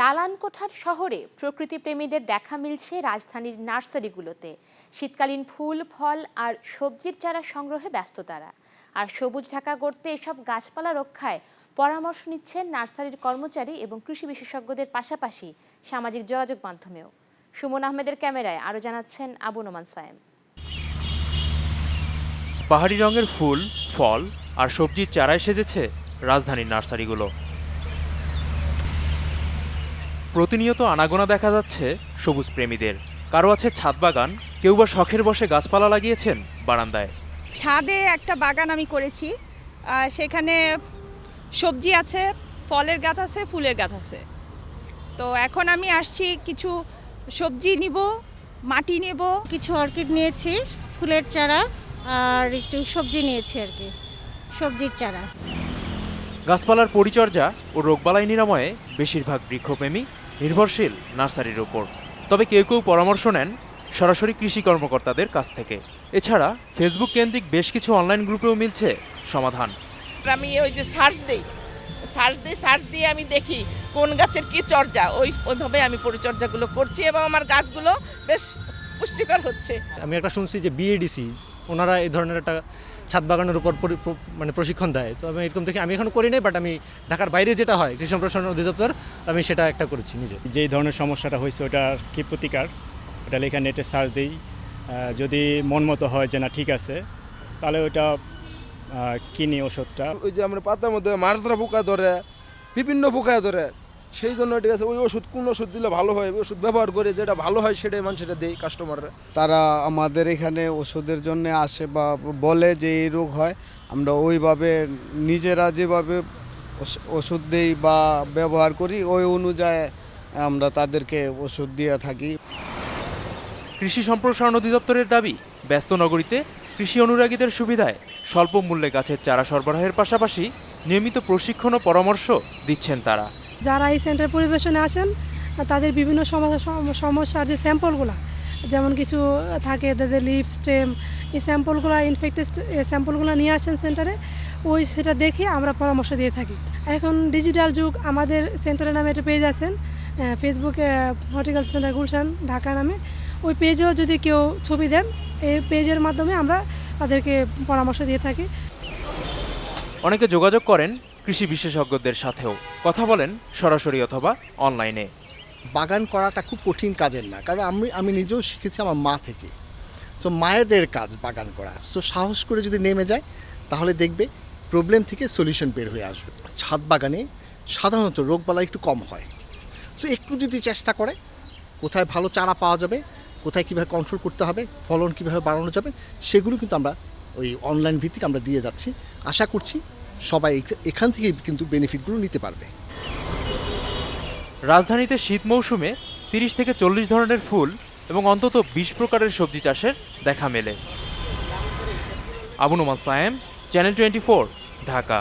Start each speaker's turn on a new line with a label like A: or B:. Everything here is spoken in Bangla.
A: দালান কোঠার শহরে প্রকৃতিপ্রেমীদের দেখা মিলছে রাজধানীর নার্সারিগুলোতে। শীতকালীন ফুল, ফল আর সবজির চারা সংগ্রহে ব্যস্ত তারা। আর সবুজ ঢাকা গড়তে এসব গাছপালা রক্ষায় পরামর্শ নিচ্ছেন নার্সারির কর্মচারী এবং কৃষি বিশেষজ্ঞদের পাশাপাশি সামাজিক যোগাযোগ মাধ্যমেও। সুমন আহমেদের ক্যামেরায় আরও জানাচ্ছেন আবু নোমান সায়েম।
B: পাহাড়ি রঙের ফুল, ফল আর সবজির চারায় সেজেছে রাজধানীর নার্সারিগুলো। প্রতিনিয়ত আনাগোনা দেখা যাচ্ছে সবুজ প্রেমীদের। কারও আছে ছাদ বাগান কেউ বা শখের বসে গাছপালা লাগিয়েছেন বারান্দায়।
C: ছাদে একটা বাগান আমি করেছি। আর সেখানে সবজি আছে ফলের গাছ আছে ফুলের গাছ আছে। তো এখন আমি আসছি কিছু সবজি নিব মাটি নেব।
D: কিছু অর্কিড নিয়েছি ফুলের চারা আর একটু সবজি নিয়েছি আর কি সবজির চারা।
B: গাছপালার পরিচর্যা ও রোগবালাই নিরাময়ে বেশিরভাগ বৃক্ষপ্রেমী নির্ভরশীল নার্সারির ওপর তবে কেউ কেউ পরামর্শ নেন সরাসরি কৃষি কর্মকর্তাদের কাছ থেকে। এছাড়া ফেসবুক কেন্দ্রিক বেশ কিছু অনলাইন গ্রুপেও মিলছে সমাধান।
E: আমি ওই যে সার্চ দিই। সার্চ দিই সার্চ দিয়ে আমি দেখি কোন গাছের কি চর্যা। ওই ওইভাবে আমি পরিচর্যাগুলো করছি এবং আমার গাছগুলো বেশ পুষ্টিকর হচ্ছে।
F: আমি একটা শুনছি যে বিএডিসি ওনারা এই ধরনের একটা ছাদ বাগানের উপর মানে প্রশিক্ষণ দেয়। তো আমি এরকম দেখি আমি এখনও করি নাই বাট আমি ঢাকার বাইরে যেটা হয় কৃষি সম্প্রসারণ অধিদপ্তর আমি সেটা একটা করেছি নিজে।
G: যেই ধরনের সমস্যাটা হয়েছে ওটার কি প্রতিকার? ওটা লেখা নেটে সার্চ দিই। যদি মন মতো হয় যে না ঠিক আছে তাহলে ওটা কিনি ওষুধটা।
H: ওই যে আমরা পাতার মধ্যে মাছ ধরা পোকা ধরে বিভিন্ন পোকা ধরে সেই জন্য ঠিক আছে ওই ওষুধ কোন ওষুধ দিলে ভালো হয়? ওষুধ ব্যবহার করে যেটা ভালো হয় সেটাই মানুষেরা দেয় কাস্টমাররা
I: তারা আমাদের এখানে ওষুধের জন্য আসে বা বলে যে এই রোগ হয় আমরা ওইভাবে নিজেরা যেভাবে ওষ- ওষুধ দেই বা ব্যবহার করি ওই অনুযায়ী আমরা তাদেরকে ওষুধ দিয়ে থাকি।
B: কৃষি সম্প্রসারণ অধিদপ্তরের দাবি ব্যস্ত নগরীতে কৃষি অনুরাগীদের সুবিধায় স্বল্প মূল্যে গাছের চারা সরবরাহের পাশাপাশি নিয়মিত প্রশিক্ষণ ও পরামর্শ দিচ্ছেন তারা।
J: যারা এই সেন্টার পরিদর্শনে আসেন তাদের বিভিন্ন সমস্যা সমস্যার যে স্যাম্পলগুলো, যেমন কিছু থাকে তাদের লিপ স্টেম, এই স্যাম্পলগুলো ইনফেক্টেড স্যাম্পলগুলো নিয়ে আসেন সেন্টারে, ওই সেটা দেখে আমরা পরামর্শ দিয়ে থাকি। এখন ডিজিটাল যুগ, আমাদের সেন্টারের নামে একটা পেজ আছেন ফেসবুকে হর্টিকালচার সেন্টার গুলশান, ঢাকা নামে, ওই পেজেও যদি কেউ ছবি দেন, এই পেজের মাধ্যমে আমরা তাদেরকে পরামর্শ দিয়ে থাকি।
B: অনেকে যোগাযোগ করেন কৃষি বিশেষজ্ঞদের সাথেও কথা বলেন সরাসরি অথবা অনলাইনে।
K: বাগান করাটা খুব কঠিন কাজের না, কারণ আমি আমি নিজেও শিখেছি আমার মা থেকে। সো মায়েদের কাজ বাগান করা। সো সাহস করে যদি নেমে যায়, তাহলে দেখবে প্রবলেম থেকে সলিউশন বের হয়ে আসবে। ছাদ বাগানে সাধারণত রোগবালাই একটু কম হয়। সো একটু যদি চেষ্টা করে, কোথায় ভালো চারা পাওয়া যাবে, কোথায় কীভাবে কন্ট্রোল করতে হবে, ফলন কীভাবে বাড়ানো যাবে, সেগুলো কিন্তু আমরা ওই অনলাইন ভিত্তিক আমরা দিয়ে যাচ্ছি। আশা করছি সবাই এখান থেকে কিন্তু বেনিফিটগুলো নিতে পারবে।
B: রাজধানীতে শীত মৌসুমে তিরিশ থেকে চল্লিশ ধরনের ফুল এবং অন্তত বিশ প্রকারের সবজি চাষের দেখা মেলে। Abu Noman Sayem channel twenty Dhaka.